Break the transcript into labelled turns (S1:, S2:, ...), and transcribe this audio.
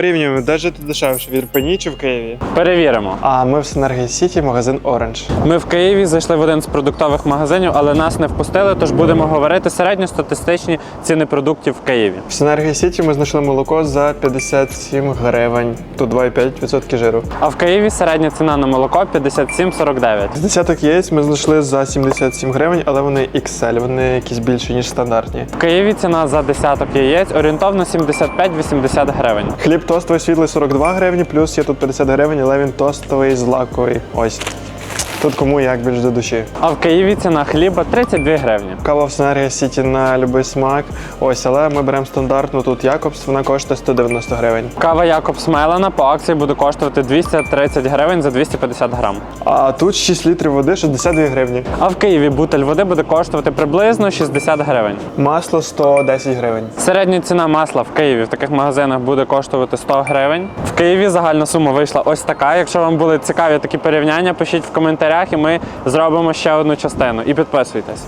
S1: Порівнюємо, де жити дешевше в Ірпені чи в Києві.
S2: Перевіримо.
S1: А ми в Синергії Сіті, магазин Оранж.
S2: Ми в Києві зайшли в один з продуктових магазинів, але нас не впустили, тож будемо говорити середньостатистичні ціни продуктів в Києві.
S1: В Синергії Сіті ми знайшли молоко за 57 гривень. Тут 2,5% жиру.
S2: А в Києві середня ціна на молоко 57,49.
S1: З десяток яєць ми знайшли за 77 гривень, але вони XL, вони якісь більші, ніж стандартні.
S2: В Києві ціна за десяток яєць орієнтовно 75-80 гривень.
S1: Хліб тостовий світлий 42 гривні, плюс є тут 50 гривень, але він тостовий лаковий. Ось. Тут кому як більш до душі.
S2: А в Києві ціна хліба 32 гривні.
S1: Кава в Синергія Сіті на будь-який смак. Ось, але ми беремо стандартну тут Якобс, вона коштує 190 гривень.
S2: Кава Якобс Мелана по акції буде коштувати 230 гривень за 250 грам.
S1: А тут 6 літрів води 62 гривні.
S2: А в Києві бутель води буде коштувати приблизно 60 гривень.
S1: Масло 110 гривень.
S2: Середня ціна масла в Києві в таких магазинах буде коштувати 100 гривень. В Києві загальна сума вийшла ось така. Якщо вам були цікаві такі порівняння, пишіть в коментарях, і ми зробимо ще одну частину. І підписуйтесь.